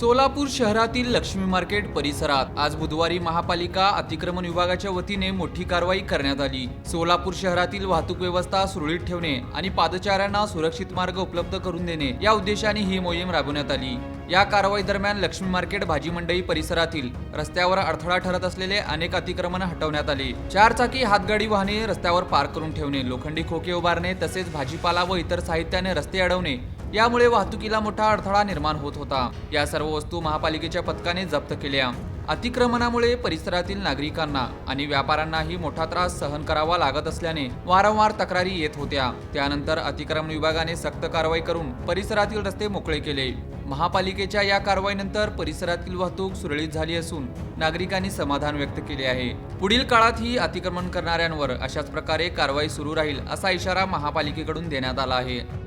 सोलापूर शहरातील लक्ष्मी मार्केट परिसरात आज बुधवारी महापालिका अतिक्रमण विभागाच्या वतीने मोठी कारवाई करण्यात आली. सोलापूर शहरातील वाहतूक व्यवस्था सुरळीत ठेवणे आणि पादचाऱ्यांना सुरक्षित मार्ग उपलब्ध करून देणे या उद्देशाने ही मोहीम राबवण्यात आली. या कारवाई दरम्यान लक्ष्मी मार्केट भाजी मंडई परिसरातील रस्त्यावर अडथळा ठरत असलेले अनेक अतिक्रमण हटवण्यात आले. चार चाकी हातगाडी वाहने रस्त्यावर पार्क करून ठेवणे लोखंडी खोके उभारणे तसेच भाजीपाला व इतर साहित्याने रस्ते अडवणे यामुळे वाहतुकीला मोठा अडथळा निर्माण होत होता. या सर्व वस्तू महापालिकेच्या पथकाने जप्त केल्या. अतिक्रमणामुळे परिसरातील नागरिकांना आणि व्यापाऱ्यांनाही मोठा त्रास सहन करावा लागत असल्याने वारंवार तक्रारी येत होत्या. त्यानंतर अतिक्रमण विभागाने सक्त कारवाई करून परिसरातील रस्ते मोकळे केले. महापालिकेच्या या कारवाईनंतर परिसरातील वाहतूक सुरळीत झाली असून नागरिकांनी समाधान व्यक्त केले आहे. पुढील काळातही अतिक्रमण करणाऱ्यांवर अशाच प्रकारे कारवाई सुरू राहील असा इशारा महापालिकेकडून देण्यात आला आहे.